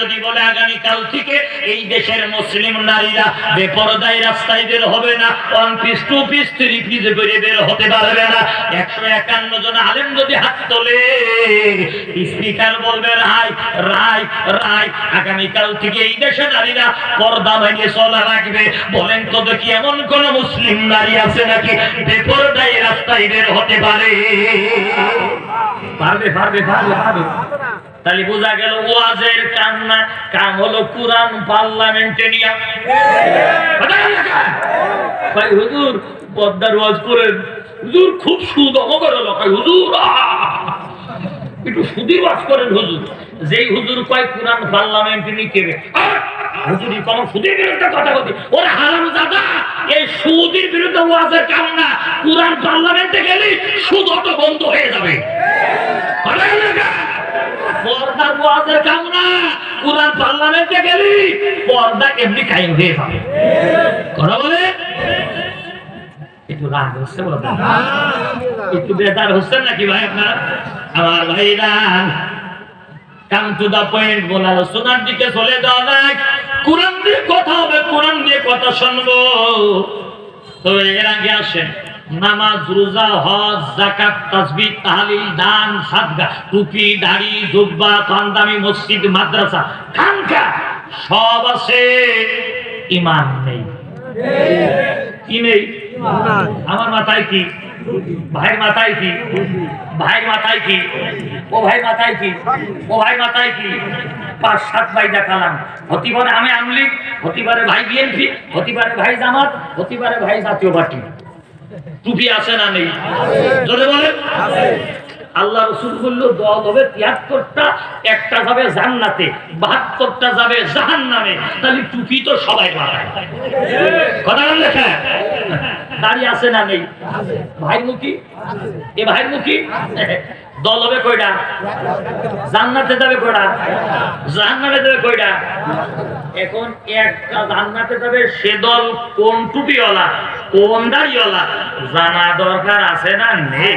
যদি বলে আগামীকাল থেকে এই দেশের মুসলিম নারীরা বেপরদায় রাস্তায় বের হবে না one piece two piece three piece বেরিয়ে বের হতে পারবে না। একশো একান্ন জন আলেম যদি হাত তোলে, স্পিকার বলবে, রায় রায় রায় আগামীকাল থেকে এই দেশে নারীরা পর্দা ভেঙে চলা রাখবে। বলেন তো দেখি এমন কোন মুসলিম নারী আছে নাকি বেপরদায় রাস্তায় বের হতে পারে? পারবে পারবে পারবে পারবে। তাহলে বোঝা গেল ওয়াজের কাম না কাম হলো কোরআন পার্লামেন্টে নিয়ে। ভাই হুজুর পদ্মার ওয়াজ করেন। হুজুর, খুব সুদ অমকর লোকাই হুজুর একটু সুদী ওয়াজ করেন, হুজুর। যেই হুজুর কয় কোরআন পার্লামেন্টে আহ! হুজুরি কোন সুদের বিরুদ্ধে কথা বলছি। ওরা হারাম দাদা এই সুদের বিরুদ্ধে ওয়াজের কাম না। কোরআন পার্লামেন্টে গেলে সুদ অত বন্ধ হয়ে যাবে। কথা পর্দার ওয়াজের কাম না। কোরআন পার্লামেন্টে গেলি পর্দা এমনি কায়েম হয়ে যাবে। কথা বলে? একটু রাগ হচ্ছে বলো? একটু বেদার হচ্ছেন নাকি ভাই আপনার? আমার ভাইরা কাম টু দা পয়েন্ট বলা সোনার দিকে চলে যাওয়া নাই কোরআন দিয়ে কথা হবে কোরআন দিয়ে কথা শুনব। তবে এর আগে আসেন নামাজ রোজা হজ জাকাত তাসবিহ তাহলিল দান সাদগা টুপি দাড়ি জুব্বা পান্দামি মসজিদ মাদ্রাসা খানকা সব আছে। ইমান নেই। কি নেই? আমার মাথায় কি? ভাইয়ের মাথায় কি? ভাইয়ের মাথায় কি? ও ভাই মাথায় কি? ও ভাই মাথায় কি? পাঁচ, সাত ভাই দেখালাম। হতিবারে আমি আমলিগ হতিবারে ভাই বিএনপি হতিবারে ভাই জামাত হতিবারে ভাই জাতীয় পার্টি। টুপি আছে না নেই? জোরে বলেন। আল্লাহ রসুল বলল দল হবে তিয়াত্তরটা, একটা যাবে জান্নাতে, বাহাত্তরটা যাবে জাহান নামে তাহলে টুপি তো সবাই কথা লেখা দাড়ি আছে না নেই? ভাই মুখী? এ ভাই মুখী? দল হবে কয়টা? জান্নাতে যাবে কয়টা? জান্নাতে যাবে কয়টা? এখন একটা জান্নাতে যাবে, সে দল কোন টুপিওয়ালা, কোন দাড়িওয়ালা, জানা দরকার আছে না নেই?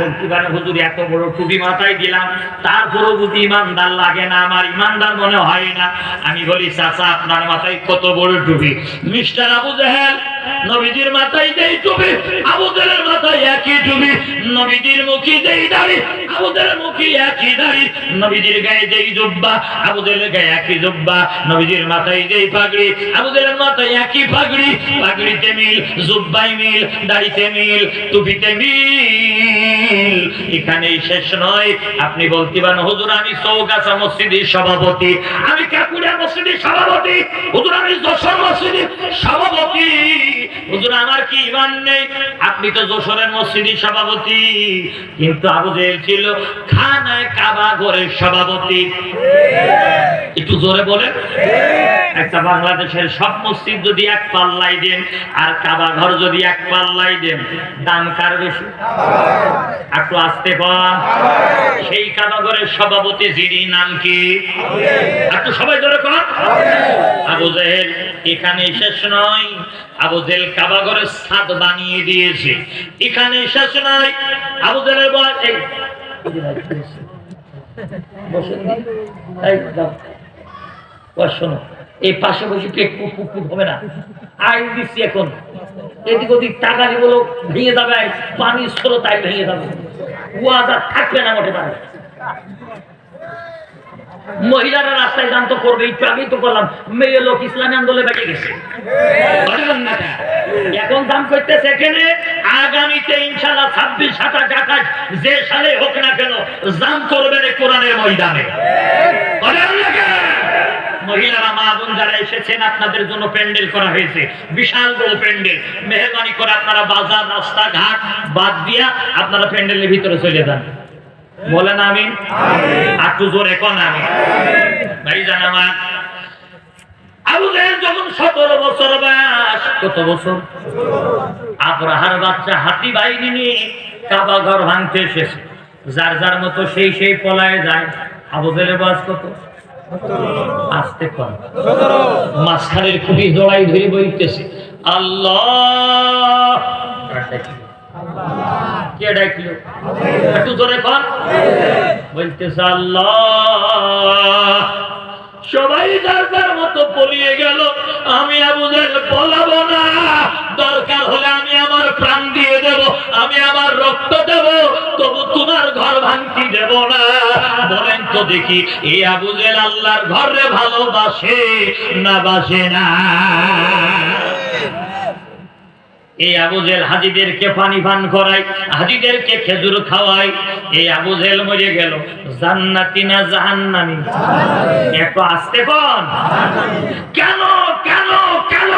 বলতে পারে হুজুর, এত বড় টুপি মাথায় দিলাম, তারপরও বুঝি ইমানদার লাগে না, আমার ইমানদার মনে হয় না। আমি বলি, চাচা, আপনার মাথায় কত বড় টুপি? মিস্টার আবু জাহেল, নবীজির মাথায় দেই টুপি, আবু জাহেলের মাথায় একই টুপি, নবীজির মুখে দেই দাড়ি, আবু জাহেলের মুখে একই দাড়ি, নবীজির গায়ে দেই জুব্বা, আবু জাহেলের গায়ে একই জুব্বা, নবীজির মাথায় দেই পাগড়ি, আবু জাহেলের মাথায় একই পাগড়ি, পাগড়িতে মিল জুব্বাই মিল, দাড়িতে মিল, টুপিতে মিল। এখানেই শেষ নয়। আপনি বলতে পারেন, হুজুর, আমি চৌগাছা মসজিদের সভাপতি। আমি কাকুরিয়া মসজিদের সভাপতি। হুজুর, আমি যশোর মসজিদের সভাপতি। হুজুর, আমার কি ইমান নেই? আপনি তো যশোরের মসজিদের সভাপতি। কিন্তু আবু জেহেল ছিল খানায় কাবা ঘরের সভাপতি। একটু জোরে বলেন। একটা বাংলাদেশের সব মসজিদ যদি এক পাল্লাই দেন, আর কাবা ঘর যদি এক পাল্লাই দেন, দাম কার বেশি? একটু আসতে পান সেই কাবা ঘরের সভাপতি যিনি নাম কি? একটু সবাই ধরে কর আবু জেহেল এখানে শেষ নয়। আবু জেহেল কাবা ঘরের ছাদ বানিয়ে দিয়েছে। এখানে শেষ নয়। আবু জেহেলের বয়স এই এই শোনো। এই পাশে বসে পুক পুক হবে না। আইন দিচ্ছি এখন। এদিক ওদিক টাকা যেগুলো ভেঙে যাবে পানি স্রোত তাই ভেঙে যাবে। ওয়াজ থাকবে না মোটে পারে মহিলারা রাস্তায় দান তো করবে একটু আগেই তো করলাম, মেয়ে লোক ইসলামী আন্দোলনে বেঁচে গেছে। এখন দাম করতেছে এখানে, আগামীতে ইনশাল্লাহ ছাব্বিশ, সাতাশ, আঠাশ, যে সালে হোক না কেন দাম করবে কোরআনের ময়দানে? মহিলারা মা বোন যারা এসেছেন আপনাদের জন্য প্যান্ডেল করা হয়েছে। বিশাল বড় প্যান্ডেল। মেহরবানি করে আপনারা বাজার রাস্তা ঘাট বাদ দিয়া আপনারা প্যান্ডেলের ভিতরে চলে যান। বলেন আমি একটু জোরে কোন আমি ভাই জান আমার যখন সতেরো বছর বয়স কত বছর? আবরাহার বাচ্চা হাতি বাহিনী নিয়ে কাবা ঘর ভাঙতে এসেছে। যার যার মতো সেই সেই পলায় যায়। আবু জাহেলের বয়স কত? আসতে কম মাঝখানের খুবই জড়াই ধরে বইতেছে। আল্লাহ। কে ডাকলো একটু জোরে কর। বলতেছে, আল্লাহ, সবাই যার মতো পলিয়ে গেল, আমি আবুদের পলাবো না। দরকার হলে আমি আমার প্রাণ দিয়ে দেব, আমি আমার রক্ত দেখি এ আবুজেল আল্লাহর ঘরে ভালোবাসে না বাসে না। এই আবুজেল হাজিদেরকে পানি পান করাই হাজিদেরকে খেজুর খাওয়াই এই আবুজেল মরে গেল। জান্নাতি না জাহান্নামি? একটু আসতে কোন কেন কেন কেন?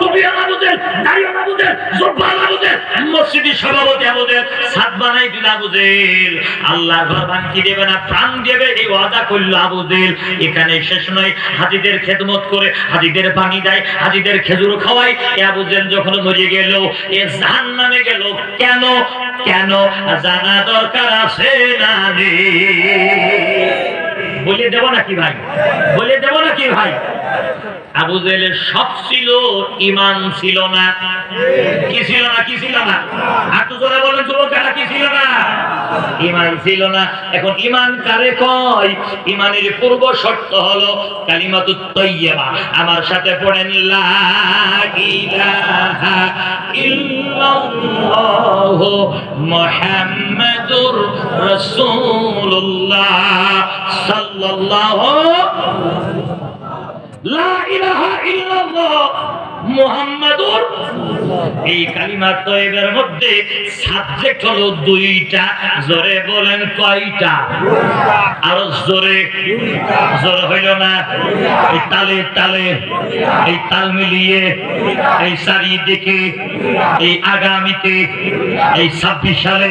তুমি আবুজেল দাঁড়িয়ে আবুজেল জব্বার আবুজেল মসজিদি সভাপতি আবুজেল সাত বানাই দিল আবুজেল আল্লাহর ঘর ভাঙতি দেবে না? প্রাণ দেবে এই ওয়াদা করল আবুজেল এখানে শেষ নয়। হাজিদের খেদমত করে হাজিদের পানি দেয় হাজিদের খেজুর খাওয়াই এ আবুজেল যখন মরে গেল নামে গেল। কেন? কেন? জানা দরকার আছে না বলে দেব নাকি ভাই? বলে দেব নাকি ভাই? আবু জেলের সব ছিল ইমান ছিল না। কি ছিল না, কি ছিল না? হাত জোরে বলেন, যুবকেরা, কি ছিল না? ইমান ছিল না। এখন ইমান কারে কয়? ইমানের পূর্ব শর্ত হলো কালিমাতু তৈয়বা আমার সাথে পড়েন, লা ইলাহা মুহাম্মাদুর রাসূলুল্লাহ সাল্লাল্লাহু লা ইলাহা ইল্লাল্লাহ মুহাম্মাদুর এই কালিমা তয়বের মধ্যে সাবজেক্ট হলো দুইটা। জোরে বলেন কয়টা? আর জোরে। জোরে হইল না? এই তালে তালে, এই তাল মিলিয়ে, এই চারিদিকে, এই আগামীতে, এই ছাব্বিশ সালে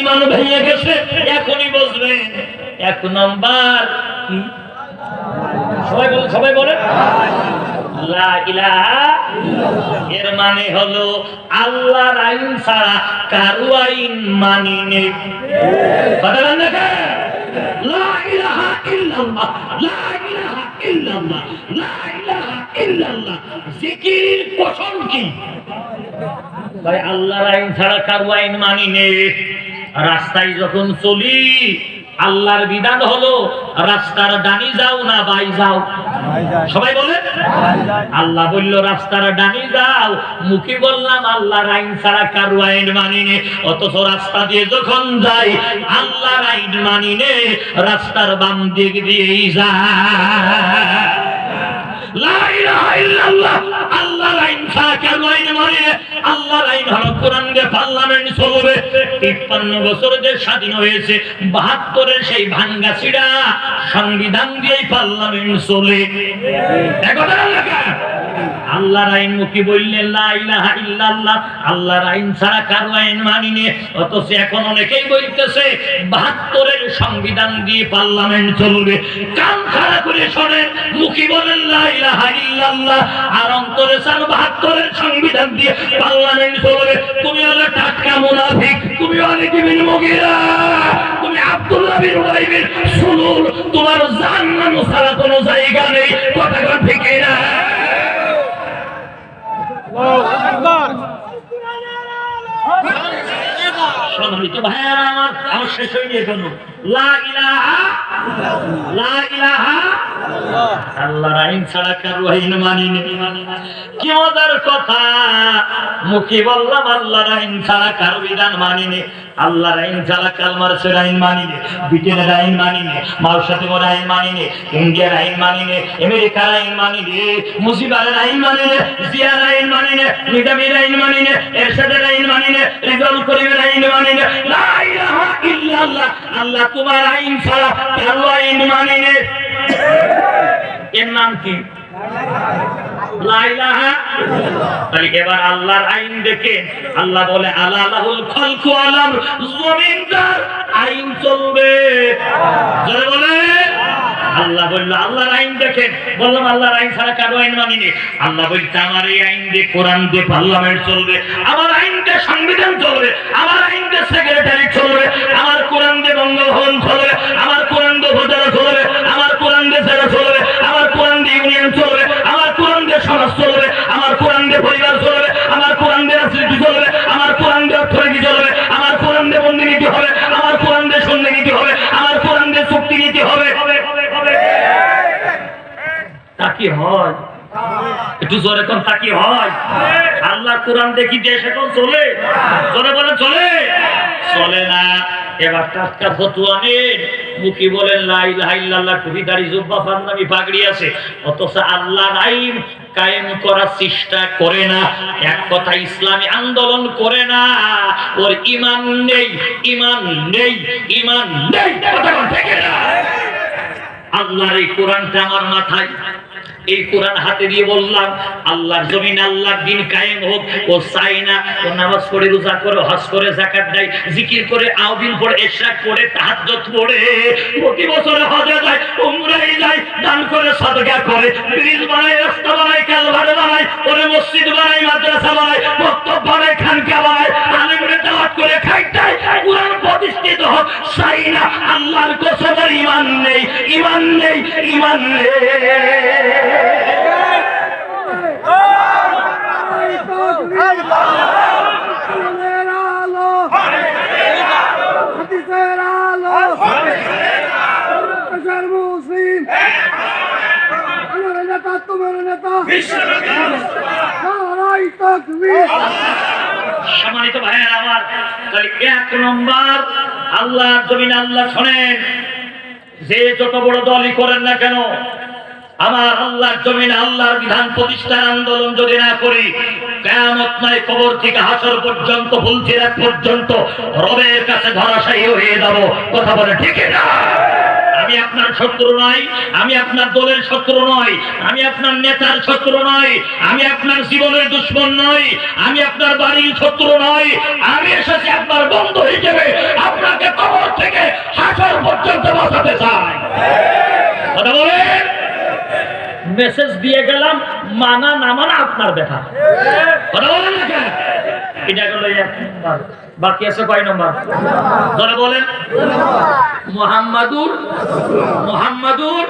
ইমান ভেঙে গেছে, এখনই বুঝবেন এক নম্বর কি? সবাই বলে সবাই বলে এর মানে হলো আল্লাহর আইন ছাড়া কারও আইন মানি নেই। কথা বলেন? লা ইলাহা ইল্লাল্লাহ, লা ইলাহা ইল্লাল্লাহ, লা ইলাহা ইল্লাল্লাহ। জিকির কসম কি? ভাই, আল্লাহর আইন ছাড়া কারও আইন মানি নেই। রাস্তায় যখন চলি, আল্লাহর বিধান হলো রাস্তার ডানি যাও না বাই যাও। সবাই বলে? আল্লাহ বলল, রাস্তার ডানি যাও। মুখে বললাম, আল্লাহর আইন ছাড়া কারও আইন মানি নে। অথচ রাস্তা দিয়ে যখন যাই, আল্লাহর আইন মানি নে, রাস্তার বাম দিক দিয়েই যায় লা ইল্লাল্লাহ। আল্লাহর আইন ছাড়া কেন আইন মানে? আল্লাহর আইন হলো কোরআন দিয়ে পার্লামেন্ট চলবে। 53 বছর যে স্বাধীন হয়েছে 72 এর সেই ভাঙ্গা সংবিধান দিয়ে পার্লামেন্ট চলে। একথা লেখা আল্লাহর আইন মুখী বললেন আল্লাহর আইন ছাড়া কারও আইন মানি নে। অথচ এখন অনেকেই বলতেছে, বাহাত্তরের সংবিধান দিয়ে পার্লামেন্ট চলবে। কান খাড়া করে শোনেন, মুখী বলেন আর অন্তরে চান বাহাত্তরের সংবিধান দিয়ে পার্লামেন্ট চলবে। তুমি হলে টাটকা মুনাফিক, তুমি অনেক মগিরা। তুমি আব্দুল্লাহ বিন তোমার জান্নাত ছাড়া কোনো জায়গা নেই কথা কথা ঠিক না। সম্মানিত ভাইয়ারা আমার আমার শেষ হয়ে গেল লা ইলাহা লা ইলাহা আল্লাহর আইন ছাড়া কারও আইন মানি। কি মজার মানি মানি ব্রিটেনের আইন মানি নে মাউসাতিমোর আইন মানি ইন্ডিয়ার আইন মানি আমেরিকার আইন মানি নে আইন মানি জিয়ার আইন মানি নে আইন মানি এরশাদের আইন মানি নে রিজাল আইন মানি আল্লাহ তোমার আইন ছাড়া কারও আইন মানে এর নাম কি? তাহলে এবার আল্লাহর আইন দেখে আল্লাহ বলে আল্লাহ খালকু আলাম জমিনদার আইন চলবে। বলে আল্লাহ বলল, আল্লাহর আইন দেখেন। বললাম, আল্লাহর আইন ছাড়া কারও আইন মানিনি আল্লাহ বলছে, আমার এই আইন দিয়ে কোরআন দিয়ে পার্লামেন্ট চলবে, আমার আইন দিয়ে সংবিধান চলবে, আমার আইন দিয়ে সেক্রেটারি চলবে, আমার কোরআন দিয়ে বঙ্গভবন চলবে, আমার কোরআন দিয়ে উপজেলা চলবে, আমার কোরআন দিয়ে জেলা চলবে, আমার কোরআন দিয়ে ইউনিয়ন চলবে, আমার কোরআন দিয়ে সমাজ চলবে, আমার কোরআন দিয়ে পরিবার চলবে হয়। একটু জোরে কোন তা কি হয়? আল্লাহ কোরআন দেখি দেশ এখন চলে? জোরে চলে? চলে না। এবার টাটকা ফতুয়া নেন। বলেন টুপি জুব্বা পাঞ্জাবি পাগড়ি আছে। অথচ আল্লাহর আইন কায়েম করার চেষ্টা করে না। এক কথা, ইসলামী আন্দোলন করে না। ওর ইমান নেই ইমান নেই ইমান নেই। আল্লাহর এই কোরআনটা আমার মাথায়। এই কোরআন হাতে দিয়ে বললাম, আল্লাহর জমিন, আল্লাহর দিন কায়েম হোক, ও চাই না, ও নামাজ পড়ে, রোজা করে, হজ করে জাকাত দেয়, জিকির করে আউদিন পড়ে এশরাক পড়ে, তাহাজ্জুদ পড়ে। প্রতি বছরে হজে যায় উমরায় যায়, দান করে, সাদকা করে, ব্রিজ বানায়, রাস্তা বানায় কালভার বানায় ওরে মসজিদ বানায়, মাদ্রাসা বানায় মক্তব বানায়, খানকা বানায়, আলেমরে দাওয়াত করে খাইতায় কোরআন প্রতিষ্ঠিত হোক, চাই না, আল্লাহর কসমের ইমান নেই ইমান নেই ইমান নেই হাদিসের আলো হাদিসের আলো দেশের মুসলিম আমার নেতা তোমার নেতা সম্মানিত ভাইয়ের আমার তাহলে এক নম্বর আল্লাহ জমিন আল্লাহ শোনেন, যে যত বড় দলই করেন না কেন, আমার আল্লাহর জমিন আল্লাহর বিধান প্রতিষ্ঠার আন্দোলন যদি না করি কেমত নয় কবর থেকে হাসর পর্যন্ত ফুলচিরাত পর্যন্ত রবের কাছে ধরাশায়ী হয়ে যাব। কথা বলে ঠিক না আমি আপনার শত্রু নই আমি আপনার দলের শত্রু নই আমি আপনার নেতার শত্রু নই আমি আপনার জীবনের দুশ্মন নই আমি আপনার বাড়ির শত্রু নই আমি এসেছি আপনার বন্ধু হিসেবে আপনাকে কবর থেকে হাসর পর্যন্ত বাঁচাতে চাই। কথা বলেন? মেসেজ দিয়ে গেলাম, মানা না মানা আপনার দেখা কথা কেন? বাকি আছে কয় নম্বর? ধরে বলেন। মোহাম্মদুর মোহাম্মদুর।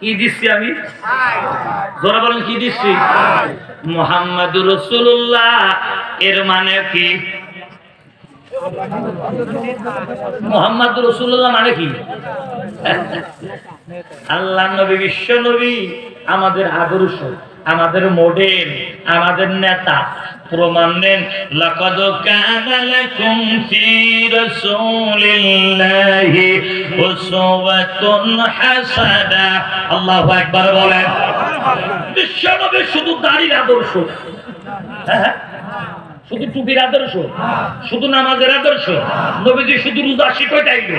কি দিচ্ছি আমি? ধরে বলেন কি দিচ্ছি? মোহাম্মদুর রসুল্লাহ এর মানে কি? মোহাম্মদ রসুল্লাহ মানে কি? আল্লাহ নবী, বিশ্ব নবী আমাদের আদর্শ, আমাদের মডেল আমাদের নেতা। প্রমাণ দেন লাকাদ কানা লাকুম ফি রাসূলিল্লাহি উসওয়াতুন হাসানা। আল্লাহু আকবার বলেন। বিশ্বনবী শুধু দাড়ির আদর্শ। হ্যাঁ। শুধু টুপির আদর্শ, শুধু নামাজের আদর্শ। নবীজি শুধু রোজা শিখতে আইলো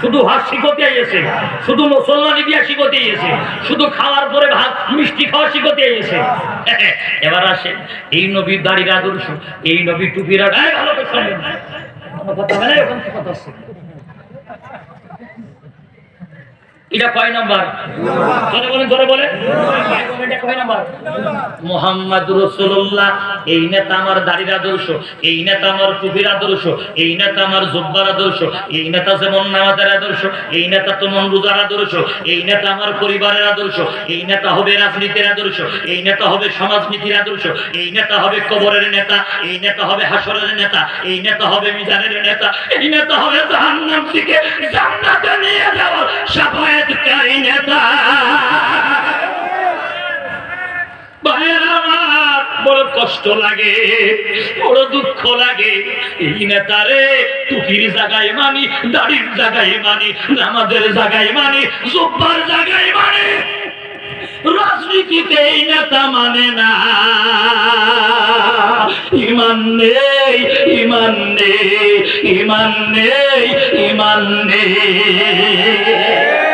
শুধু হাত শিখতে আইয়েছে শুধু মুসলমানি দিয়া শিখতে আইয়েছে শুধু খাওয়ার পরে ভাত, মিষ্টি খাওয়া শিখতে আইয়েছে এবার আসে এই নবীর দাড়ির আদর্শ, এই নবীর টুপির আদর্শ। ভালো করে এটা কয় নম্বর? জোরে বলেন কয় নম্বর মোহাম্মদ রসুল্লাহ এই নেতা আমার দাড়ির আদর্শ এই নেতা আমার টুপির আদর্শ এই নেতা আমার জব্বার আদর্শ এই নেতা যেমন নামাজের আদর্শ এই নেতা তেমন রোজার আদর্শ এই নেতা আমার পরিবারের আদর্শ এই নেতা হবে রাজনীতির আদর্শ এই নেতা হবে সমাজনীতির আদর্শ এই নেতা হবে কবরের নেতা এই নেতা হবে হাসরের নেতা এই নেতা হবে মিজানের নেতা এই নেতা হবে জাহান্নাম থেকে জান্নাতে নিয়ে যাওয়ার সাফায়েত নেতা ভাইয়ের আমার বড় কষ্ট লাগে, বড় দুঃখ লাগে। এই নেতারে টুকির জায়গায় মানি, দাড়ির জায়গায় মানি, নামাজের জায়গায় মানি, জব্বার জায়গায় মানি। রাজনীতিতে এই নেতা মানে না। ইমান নেই ইমান নেই ইমান নেই ইমান নেই।